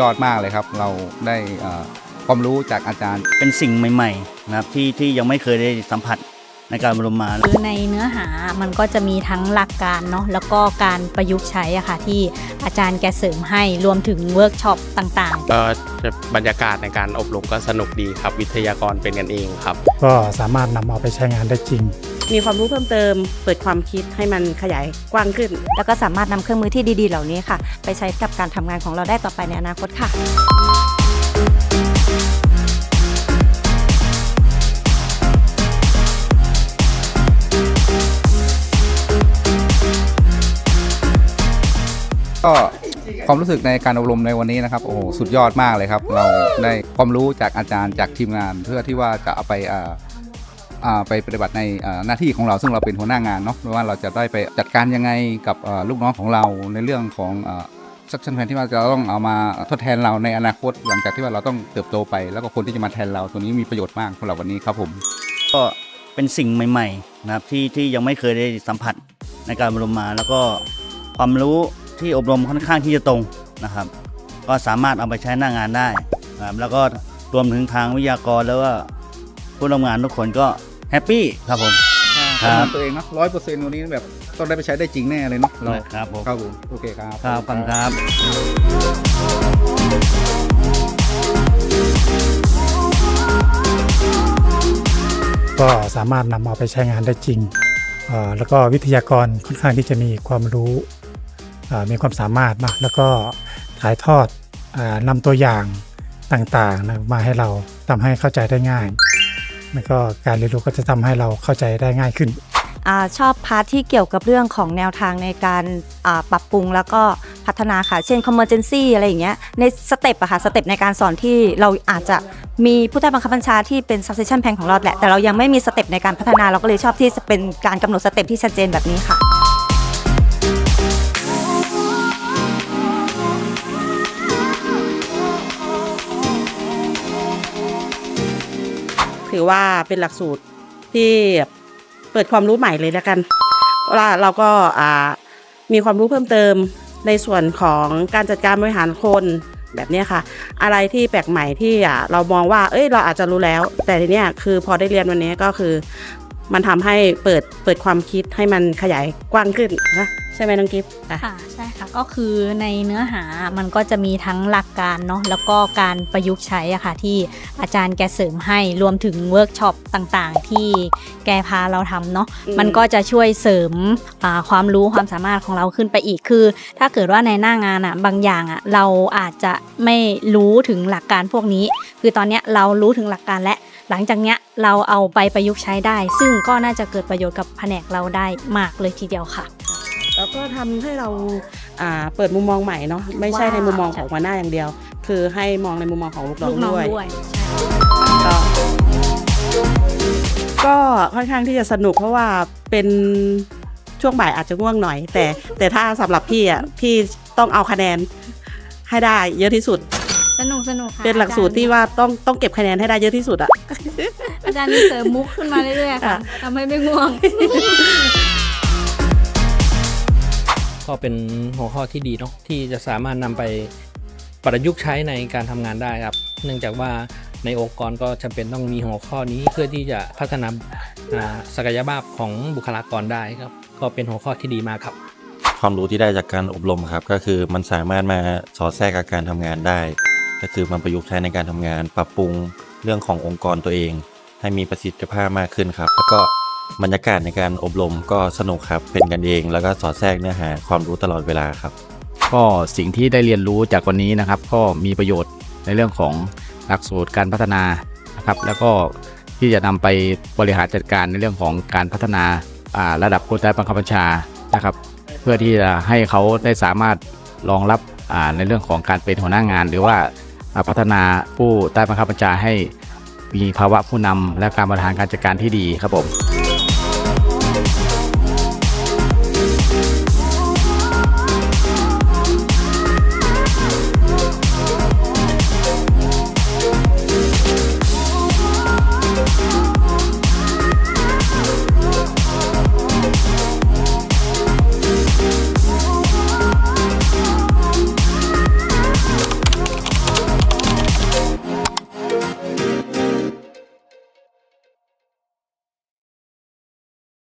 ยอดมากเลยครับ เราได้เอ่อความรู้จากอาจารย์ เป็นสิ่งใหม่ๆนะครับที่ที่ยังไม่เคยได้สัมผัสในการอบรมมาคือในเนื้อหามันก็จะมีทั้งหลักการเนาะแล้วก็การประยุกต์ใช้อะค่ะที่อาจารย์แกเสริมให้รวมถึงเวิร์กช็อปต่างๆ ก็จะบรรยากาศในการอบรมก็สนุกดีครับ วิทยากรเป็นกันเองครับ ก็สามารถนำเอาไปใช้งานได้จริง มีความรู้เพิ่มเติม เปิดความคิดให้มันขยายกว้างขึ้น แล้วก็สามารถนำเครื่องมือที่ดีๆ เหล่านี้ค่ะ ไปใช้กับการทำงานของเราได้ต่อไปในอนาคตค่ะก็ความรู้สึกในการอบรมในวันนี้นะครับโอ้โหสุดยอดมากเลยครับ เราได้ความรู้จากอาจารย์จากทีมงาน เพื่อที่ว่าจะเอาไปอ่า ไปปฏิบัติในหน้าที่ของเราซึ่งเราเป็นหัวหน้างานเนาะไม่ว่าเราจะได้ไปจัดการยังไงกับลูกน้องของเราในเรื่องของสักชันแผนที่ว่าจะต้องเอามาทดแทนเราในอนาคต หลังจากที่ว่าเราต้องเติบโตไป แล้วก็คนที่จะมาแทนเราตัวนี้มีประโยชน์มากสำหรับวันนี้ครับผมก็เป็นสิ่งใหม่ๆนะครับที่ที่ยังไม่เคยได้สัมผัสในการอบรมมา แล้วก็ความรู้ที่อบรมค่อนข้างที่จะตรงนะครับ ก็สามารถเอาไปใช้หน้างานได้นะครับแล้วก็รวมถึงทางวิทยากรแล้วก็ ผู้ร่วมงานทุกคนก็แฮปปี้ครับผม ครับ ตัวเองเนาะร้อยเปอร์เซ็นต์วันนี้แบบต้องได้ไปใช้ได้จริงแน่เลยเนาะเราครับผมครับผมโอเคครับ ครับขอบคุณครับก็สามารถนำเอาไปใช้งานได้จริงเอ่อแล้วก็วิทยากรค่อนข้างที่จะมีความรู้เอ่อมีความสามารถนะแล้วก็ถ่ายทอดเออนำตัวอย่างต่างๆนะมาให้เราทำให้เข้าใจได้ง่าย แล้วก็การเรียนรู้ก็จะทำให้เราเข้าใจได้ง่ายขึ้นอชอบพาร์ทที่เกี่ยวกับเรื่องของแนวทางในการปรับปรุงแล้วก็พัฒนาค่ะ เช่น convergency อะไรอย่างเงี้ย ในสเต็ปอะค่ะ สเต็ปในการสอนที่เราอาจจะมีผู้ใต้บังคับบัญชาที่เป็น succession plan ของเราแหละ แต่เรายังไม่มีสเต็ปในการพัฒนา เราก็เลยชอบที่จะเป็นการกำหนดสเต็ปที่ชัดเจนแบบนี้ค่ะ ถือว่าเป็นหลักสูตรที่เปิดความรู้ใหม่เลยแล้วกันว่าเราก็มีความรู้เพิ่มเติมในส่วนของการจัดการบริหารคนแบบนี้ค่ะ อะไรที่แปลกใหม่ที่เรามองว่า เอ้ยเราอาจจะรู้แล้ว แต่ทีเนี้ยคือพอได้เรียนวันนี้ก็คือ มันทำให้เปิดเปิดความคิดให้มันขยายกว้างขึ้นนะใช่ไหมน้องกิฟต์อะค่ะใช่ค่ะก็คือในเนื้อหามันก็จะมีทั้งหลักการเนาะแล้วก็การประยุกต์ใช้อะค่ะที่อาจารย์แกเสริมให้รวมถึงเวิร์กช็อปต่างๆ ที่แกพาเราทำเนาะอืมมันก็จะช่วยเสริมอ่าความรู้ความสามารถของเราขึ้นไปอีกคือ ถ้าเกิดว่าในหน้างานอะบางอย่างอะเราอาจจะไม่รู้ถึงหลักการพวกนี้ คือตอนเนี้ยเรารู้ถึงหลักการและ หลังจากเนี้ยเราเอาไปประยุกต์ใช้ได้ ซึ่งก็น่าจะเกิดประโยชน์กับแผนกเราได้มากเลยทีเดียวค่ะ แล้วก็ทำให้เราอ่าเปิดมุมมองใหม่เนาะไม่ใช่ว้าวในมุมมองของหัวหน้าอย่างเดียว คือให้มองในมุมมองของลูกน้อลูงกน้องด้วย ด้วย ก็ก็ค่อนข้างที่จะสนุกเพราะว่าเป็นช่วงบ่ายอาจจะง่วงหน่อย แต่แต่ถ้าสำหรับพี่อะพี่ต้องเอาคะแนนให้ได้เยอะที่สุด สนุกสนุกค่ะเป็นหลักสูตรที่ว่าต้องต้องเก็บคะแนนให้ได้เยอะที่สุดอะอาจารย์มีเสริมมุกขึ้นมาเรื่อยๆค่ะอะทำให้ไม่ง่วง ก็เป็นหัวข้อที่ดีเนาะที่จะสามารถนำไปประยุกต์ใช้ในการทำงานได้ครับ เนื่องจากว่าในองค์กรก็จำเป็นต้องมีหัวข้อนี้เพื่อที่จะพัฒนาอ่าศักยภาพของบุคลากรได้ครับ ก็เป็นหัวข้อที่ดีมากครับ ความรู้ที่ได้จากการอบรมครับ ก็คือมันสามารถมาสอดแทรกกับการทำงานได้ ก็คือมันประยุกต์ใช้ในการทำงาน ปรับปรุงเรื่องขององค์กรตัวเอง ให้มีประสิทธิภาพมากขึ้นครับ แล้วก็บรรยากาศในการอบรมก็สนุกครับเป็นกันเอง แล้วก็สอดแทรกเนื้อหาความรู้ตลอดเวลาครับ ก็สิ่งที่ได้เรียนรู้จากวันนี้นะครับ ก็มีประโยชน์ในเรื่องของหลักสูตรการพัฒนานะครับ แล้วก็ที่จะนำไปบริหารจัดการในเรื่องของการพัฒนาระดับผู้ใต้บังคับบัญชานะครับ เพื่อที่จะให้เขาได้สามารถรองรับ ในเรื่องของการเป็นหัวหน้างาน หรือว่าพัฒนาผู้ใต้บังคับบัญชาให้มีภาวะผู้นำและการบริหารการจัดการที่ดีครับผม